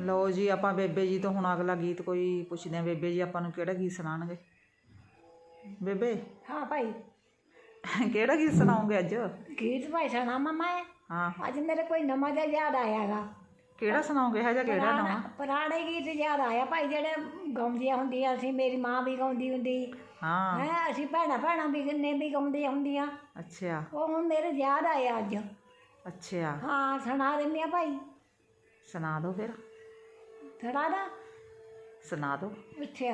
ਲਓ ਜੀ ਆਪਾਂ ਬੇਬੇ ਜੀ ਤੋਂ ਹੁਣ ਅਗਲਾ ਗੀਤ ਕੋਈ ਪੁੱਛਦੇ ਆ ਬੇਬੇ ਜੀ ਆਪਾਂ ਨੂੰ ਕਿਹੜਾ ਗੀਤ ਸੁਣਾਣਗੇ ਬੇਬੇ? ਹਾਂ ਭਾਈ। ਕਿਹੜਾ ਗੀਤ ਸੁਣਾਉਂਗੇ ਅੱਜ? ਗੀਤ ਭਾਈ ਸੁਣਾਵਾਂ ਮੈਂ ਹਾਂ। ਅੱਜ ਮੇਰੇ ਕੋਈ ਨਵਾਂ ਜਿਹਾ ਯਾਦ ਆਇਆਗਾ। ਕਿਹੜਾ ਸੁਣਾਉਂਗੇ ਹੈ ਜਾਂ ਕਿਹੜਾ ਨਵਾਂ? ਪੁਰਾਣੇ ਗੀਤ ਯਾਦ ਆਇਆ ਭਾਈ ਜਿਹੜੇ ਗਾਉਂਦੀਆਂ ਹੁੰਦੀਆਂ ਸੀ ਮੇਰੀ ਮਾਂ ਵੀ ਗਾਉਂਦੀ ਹੁੰਦੀ। ਹਾਂ। ਹੈ ਅਸੀਂ ਭੈਣਾਂ ਭੈਣਾਂ ਵੀ ਨੇ ਵੀ ਗਾਉਂਦੀਆਂ ਹੁੰਦੀਆਂ। ਅੱਛਾ। ਉਹ ਹੁਣ ਮੇਰੇ ਯਾਦ ਆਇਆ ਅੱਜ। ਅੱਛਾ। ਹਾਂ ਸੁਣਾ ਦਿੰਦੇ ਆ ਭਾਈ। ਸੁਣਾ ਦਿਓ ਫਿਰ। ਸੁਣਾ ਦਾ? ਸੁਣਾ ਦਿਓ ਅੱਛਾ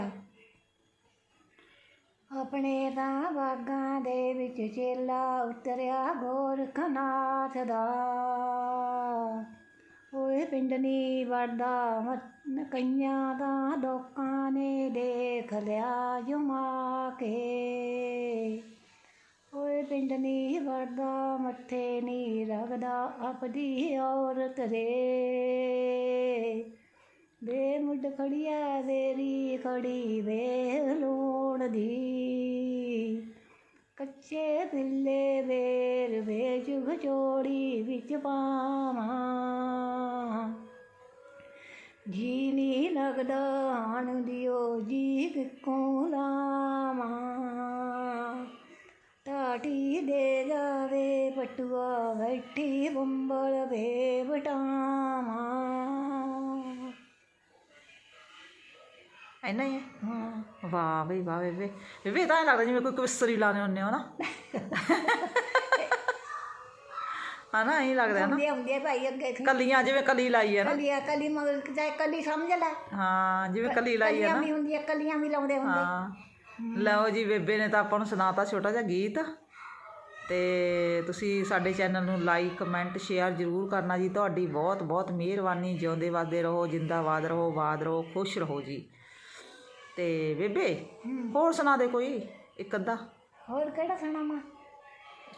ਆਪਣੇ ਤਾਂ ਬਾਗਾਂ ਦੇ ਵਿੱਚ ਚੇਲਾ ਉਤਰਿਆ ਗੋਰਖਨਾਥ ਦਾ। ਓਏ ਪਿੰਡ ਨੀ ਵੜਦਾ ਕਈਆਂ ਦਾ ਲੋਕਾਂ ਨੇ ਦੇਖ ਲਿਆ ਜਮਾ ਕੇ। ਓਏ ਪਿੰਡ ਨੀ ਵੜਦਾ ਮੱਥੇ ਨੀ ਲੱਗਦਾ ਆਪਦੀ ਔਰਤ ਦੇ। ਖੜੀਆ ਦੇਰੀ ਖੜੀ ਵੇ ਲੋਣ ਦੀ। ਕੱਚੇ ਪਿੱਲੇ ਵੇਰ ਵੇ ਜੁਗ ਜੋੜੀ ਵਿੱਚ ਪਾਵਾਂ। ਜੀ ਨਹੀਂ ਲੱਗਦਾ ਆਣ ਦਿਓ ਜੀ ਕਿੱਕੋਂ ਲਾਵਾਂ। ਟਾਟੀ ਦੇ ਜਾਵੇ ਪਟੂਆ ਬੈਠੀ ਬੰਬਲ ਵੇ ਬਟਾਵਾਂ ਇੰਨਾ ਹੀ ਹੈ। ਹਾਂ। ਵਾਹ ਬਈ ਵਾਹ ਬੇਬੇ। ਬੇਬੇ ਇਹ ਤਾਂ ਐਂ ਲੱਗਦਾ ਜਿਵੇਂ ਕੋਈ ਕਵਿਸਰੀ ਲਾਣੇ ਹੁੰਨੇ ਹੋ ਨਾ। ਹਨਾ ਐਂ ਲੱਗਦਾ ਹੈ ਨਾ। ਹੁੰਦੇ ਹੁੰਦੇ ਭਾਈ ਅੱਗੇ ਕਲੀਆਂ ਜਿਵੇਂ ਕਲੀ ਲਾਈ ਹੈ ਨਾ। ਕਲੀਆਂ ਕਲੀ ਮਗਰ ਚਾਹੇ ਕਲੀ ਸਮਝ ਲੈ। ਹਾਂ ਜਿਵੇਂ ਕਲੀ ਲਾਈ ਹੈ ਕਲੀਆਂ ਨਾ ਵੀ ਹੁੰਦੀਆਂ ਕਲੀਆਂ ਵੀ ਲਾਉਂਦੇ ਹੁੰਦੇ। ਹਾਂ। ਲਓ ਜੀ ਬੇਬੇ ਨੇ ਤਾਂ ਆਪਾਂ ਨੂੰ ਸੁਣਾਤਾ ਛੋਟਾ ਜਿਹਾ ਗੀਤ। ਤੇ ਤੁਸੀਂ ਸਾਡੇ ਚੈਨਲ ਨੂੰ ਲਾਈਕ ਕਮੈਂਟ ਸ਼ੇਅਰ ਜ਼ਰੂਰ ਕਰਨਾ ਜੀ। ਤੁਹਾਡੀ ਬਹੁਤ ਬਹੁਤ ਮਿਹਰਬਾਨੀ। ਜਿਉਂਦੇ ਵਾਦੇ ਰਹੋ ਜਿੰਦਾਬਾਦ ਰਹੋ ਬਾਦ ਰਹੋ ਖੁਸ਼ ਰਹੋ ਜੀ। ਤੇ ਬੇਬੇ ਹੋਰ ਸੁਣਾ ਦੇ ਕੋਈ ਇੱਕ ਅੱਧਾ? ਹੋਰ ਕਿਹੜਾ ਸੁਣਾਵਾਂ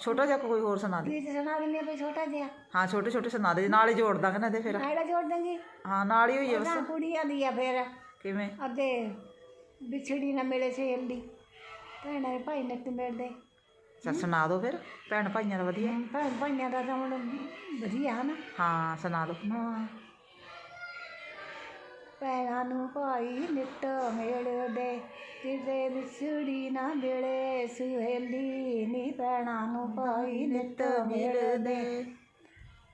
ਛੋਟਾ ਜਿਹਾ ਕੋਈ ਹੋਰ ਸੁਣਾ ਦੇ। ਗੀਤ ਸੁਣਾ ਦਿੰਦੇ ਕੋਈ ਛੋਟਾ ਜਿਹਾ? ਹਾਂ ਛੋਟੇ ਛੋਟੇ ਸੁਣਾ ਦੇ ਨਾਲ ਹੀ ਜੋੜ ਦਾਂਗੇ ਨਾ ਫਿਰ। ਆਇੜਾ ਜੋੜ ਦਾਂਗੀ? ਹਾਂ ਨਾਲ ਹੀ ਹੋਈ ਹੈ ਬਸ। ਕੁੜੀਆਂ ਦੀ ਆ ਫਿਰ। ਕਿਵੇਂ? ਅੱਗੇ ਵਿਛੜੀ ਨਾ ਮਿਲੇ ਸਹੇਲੀ ਭੈਣਾਂ ਦੇ ਭਾਈ ਨੱਤ ਮਿਲਦੇ। ਚੱਲ ਸੁਣਾ ਦਿਓ ਫਿਰ ਭੈਣ ਭਾਈਆਂ ਦਾ ਵਧੀਆ। ਭੈਣ ਭਾਈਆਂ ਦਾ ਤਾਂ ਹੁਣ ਵਧੀਆ ਨਾ ਹਾਂ ਸੁਣਾ ਦਿਓ ਹਾਂ ਭੈਣਾਂ ਨੂੰ ਭਾਈ ਨਿੱਤ ਮਿਲਦੇ ਕਿਤੇ ਵਿਛੜੀ ਨਾ ਮਿਲੇ ਸੁਹੇਲੀ ਨੀ ਭੈਣਾਂ ਨੂੰ ਭਾਈ ਨਿੱਤ ਮਿਲਦੇ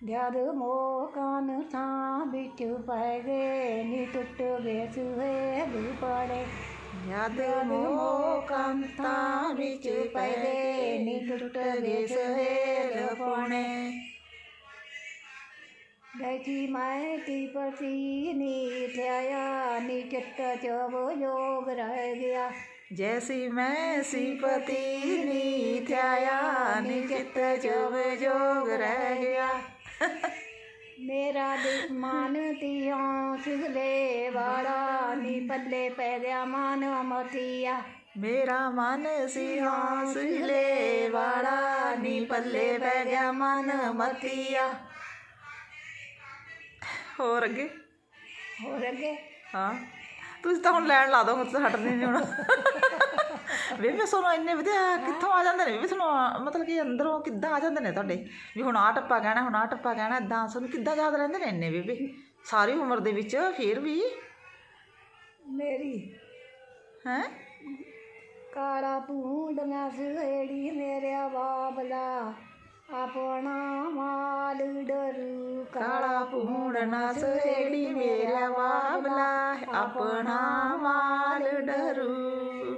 ਜਦ ਮੋਕਾਨ ਥਾਂ ਵਿੱਚ ਪੈ ਗਏ ਨੀ ਟੁੱਟ ਗਏ ਸੁਹੇਲ ਪੜੇ। ਯਾਦ ਮੋ ਕੰਤਾਂ ਵਿੱਚ ਪੈ ਗਏ ਨੀ ਟੁੱਟ ਗਏ ਸਹੇਲ ਪੋਣੇ ਬੈਠੀ ਮੈਂ ਕੀ ਪਤੀ ਨੀ ਥਿਆਇਆ ਨੀ ਚਿੱਤ ਚਵ ਜੋਗ ਰਹਿ ਗਿਆ ਜੈਸੀ ਮੈਂ ਸੀਪਤੀ ਨੀ ਥਿਆਇਆ ਨੀ ਚਿੱਤ ਜਬ ਜੋਗ ਰਹਿ ਗਿਆ ਮੇਰਾ ਦੁਸ਼ਮਨ ਤੀਆਂ ਨੀ ਪੱਲੇ ਪੈ ਗਿਆ ਮਨ ਮਤੀਆ ਮੇਰਾ ਮਨ ਸੀ ਹੌਸਲੇ ਵਾਲਾ ਨੀ ਪੱਲੇ ਪੈ ਗਿਆ ਮਨ ਮਤੀਆ ਹੋਰ ਅੱਗੇ? ਹੋਰ ਅੱਗੇ? ਹਾਂ। ਤੁਸੀਂ ਤਾਂ ਹੁਣ ਲੈਣ ਲਾ ਦੋ ਤਾਂ ਹਟਦੇ ਨਹੀਂ ਹੁਣ। ਵੇਵੇ ਸੋਨੂੰ ਇੰਨੇ ਵਧੀਆ ਕਿੱਥੋਂ ਆ ਜਾਂਦੇ ਨੇ? ਵੀ ਤੁਹਾਨੂੰ ਮਤਲਬ ਕਿ ਅੰਦਰੋਂ ਕਿੱਦਾਂ ਆ ਜਾਂਦੇ ਨੇ ਤੁਹਾਡੇ? ਵੀ ਹੁਣ ਆ ਟੱਪਾ ਕਹਿਣਾ ਹੁਣ ਆ ਟੱਪਾ ਕਹਿਣਾ ਇਦਾਂ ਤੁਹਾਨੂੰ ਕਿੱਦਾਂ ਯਾਦ ਰਹਿੰਦੇ ਨੇ ਇੰਨੇ ਬੇਬੇ ਸਾਰੀ ਉਮਰ ਦੇ ਵਿੱਚ ਫੇਰ ਵੀ? ਮੇਰੀ ਹੈ? ਕਾਲਾ ਪੂੰਡ ਨਾ ਸਹੇੜੀ ਮੇਰਿਆ ਬਾਬਲਾ ਆਪਣਾ ਮਾਲ ਡਰੂ ਕਾਲਾ ਪੂੜਨਾ ਸਹੇੜੀ ਮੇਰਾ ਬਾਬਲਾ ਆਪਣਾ ਮਾਲ ਡਰੂ।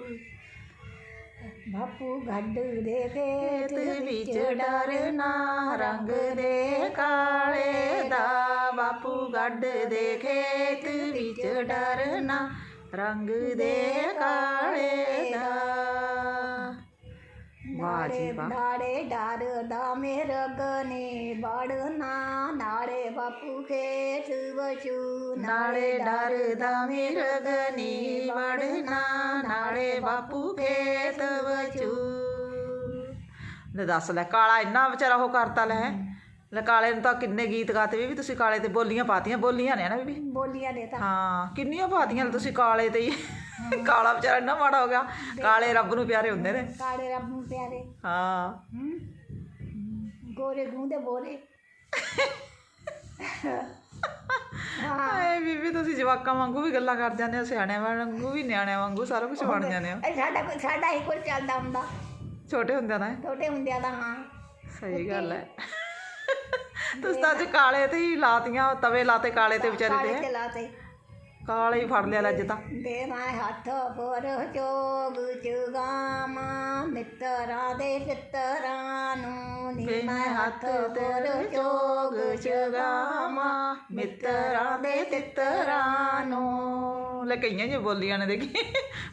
ਬਾਪੂ ਗੱਡ ਦੇ ਖੇਤ ਵਿੱਚ ਡਰਨਾ ਰੰਗ ਦੇ ਕਾਲੇ ਦਾ। ਬਾਪੂ ਗੱਡ ਦੇ ਖੇਤ ਵਿੱਚ ਡਰਨਾ ਰੰਗ ਦੇ ਕਾਲੇ ਦਾ। ਵਾਹ ਜੀ ਵਾਹ। ਨਾੜੇ ਡਰਦਾ ਮੇਰਾ ਗਨੇ ਬੜਨਾ ਨਾੜੇ ਬਾਪੂ ਖੇਤ ਵਚੂ ਨਾਲੇ ਡਰਦਾ ਮਿਰਗਨੀ ਵੜਨਾ ਨਾਲੇ ਬਾਪੂ ਖੇਤ ਵਚੂ ਲੈ ਦੱਸ ਲੈ ਕਾਲਾ ਇੰਨਾ ਵਿਚਾਰਾ ਉਹ ਕਰਤਾ ਲੈ। ਲੈ ਕਾਲੇ ਨੂੰ ਤਾਂ ਕਿੰਨੇ ਗੀਤ ਗਾਤੇ ਵੀ ਵੀ ਤੁਸੀਂ ਕਾਲੇ ਤੇ ਬੋਲੀਆਂ ਪਾਤੀਆਂ ਬੋਲੀਆਂ ਨੇ ਨਾ ਬੀਬੀ? ਬੋਲੀਆਂ ਦੇ ਤਾਂ। ਹਾਂ ਕਿੰਨੀਆਂ ਪਾਤੀਆਂ ਤੁਸੀਂ ਕਾਲੇ ਤੇ ਹੀ। ਕਾਲਾ ਵਿਚਾਰਾ ਇੰਨਾ ਮਾੜਾ ਹੋ ਗਿਆ। ਕਾਲੇ ਰੱਬ ਨੂੰ ਪਿਆਰੇ ਹੁੰਦੇ ਨੇ। ਕਾਲੇ ਰੱਬ ਨੂੰ ਪਿਆਰੇ। ਹਾਂ। ਹਮ? ਗੋਰੇ ਗੂੰਦੇ ਬੋਲੇ। ਹਾਏ ਬੀਬੀ ਜਵਾਕਾਂ ਵਾਂਗੂ ਵੀ ਗੱਲਾਂ ਕਰ ਜਾਂਦੇ ਹੋ ਸਿਆਣਿਆਂ ਵਾਂਗੂ ਵੀ ਨਿਆਣਿਆਂ ਵਾਂਗੂ ਸਾਰਾ ਕੁਝ ਬਣ ਜਾਂਦੇ ਹੋ। ਇਹ ਸਾਡਾ ਕੋਈ ਸਾਡਾ ਹੀ ਕੁਝ ਚੱਲਦਾ ਹੁੰਦਾ। ਛੋਟੇ ਹੁੰਦਿਆਂ ਦਾ। ਛੋਟੇ ਹੁੰਦਿਆਂ ਦਾ ਹਾਂ। ਸਹੀ ਗੱਲ ਹੈ। ਤੁਸੀਂ ਤਾਂ ਅੱਜ ਕਾਲੇ ਤੇ ਹੀ ਲਾਤੀਆਂ ਤਵੇ ਲਾਤੇ ਕਾਲੇ ਤੇ ਵਿਚਾਰੇ ਕਾਲੇ ਤੇ। ਚਲਾਤੇ ਕਾਲੇ ਹੀ ਫੜ ਲਿਆ ਅੱਜ ਤਾਂ। ਦੇ ਮੈਂ ਹੱਥ ਪੁਰ ਚੋਗ ਚੁਗਾਮਾ ਮਿੱਤਰਾਂ ਦੇ ਪਿੱਤਰਾਂ ਨੂੰ ਨੀ ਮੈਂ ਹੱਥ ਪੁਰ ਚੋਗ ਚੁਗਾਮਾ ਮਿੱਤਰਾਂ ਦੇ ਤਿੱਤਰਾਂ ਨੂੰ। ਲੈ ਕਈਆਂ ਜੀ ਬੋਲੀਆਂ ਨੇ ਦੇਖੀ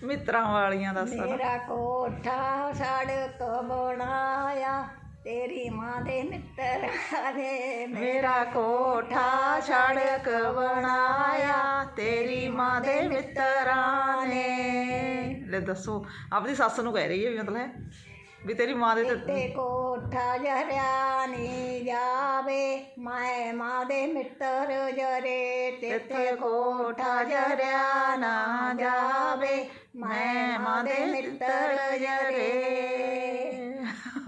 ਮਿੱਤਰਾਂ ਵਾਲੀਆਂ ਦੱਸ। ਮੇਰਾ ਕੋਠਾ ਸੜਕ ਬਣਾਇਆ ਤੇਰੀ ਮਾਂ ਦੇ ਮਿੱਤਰਾਂ ਦੇ ਮੇਰਾ ਕੋਠਾ ਸੜਕ ਬਣਾਇਆ ਤੇਰੀ ਮਾਂ ਦੇ ਮਿੱਤਰਾਂ ਨੇ ਲੈ ਦੱਸੋ ਆਪਣੀ ਸੱਸ ਨੂੰ ਕਹਿ ਰਹੀ ਹੈ ਵੀ ਮਤਲਬ ਵੀ ਤੇਰੀ ਮਾਂ ਦੇ ਤੇ ਤੇ ਕੋਠਾ ਜਰਿਆ ਨੀ ਜਾਵੇ ਮੈਂ ਮਾਂ ਦੇ ਮਿੱਤਰ ਜਰੇ। ਤਿੱਥੇ ਕੋਠਾ ਜਰਿਆ ਨਾ ਜਾਵੇ ਮੈਂ ਮਾਂ ਦੇ ਮਿੱਤਰ ਜਰੇ।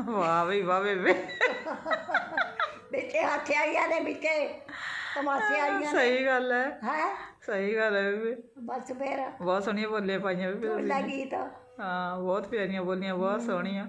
ਵਾਹ ਵੀ ਵਾਹ ਬੇਬੇ ਵਿੱਚੇ ਹੱਥ ਆਈਆਂ ਦੇ ਵਿੱਚੇ ਤਮਾਸ਼ੇ ਆਈਆਂ ਸਹੀ ਗੱਲ ਹੈ। ਹੈ? ਸਹੀ ਗੱਲ ਹੈ ਬੇਬੇ ਬਸ ਫਿਰ। ਬਹੁਤ ਸੋਹਣੀਆਂ ਬੋਲੀਆਂ ਪਾਈਆਂ ਬੇਬੇ ਤੁਸੀਂ। ਢੋਲਾ ਗੀਤ। ਹਾਂ ਬਹੁਤ ਪਿਆਰੀਆਂ ਬੋਲੀਆਂ ਬਹੁਤ ਸੋਹਣੀਆਂ।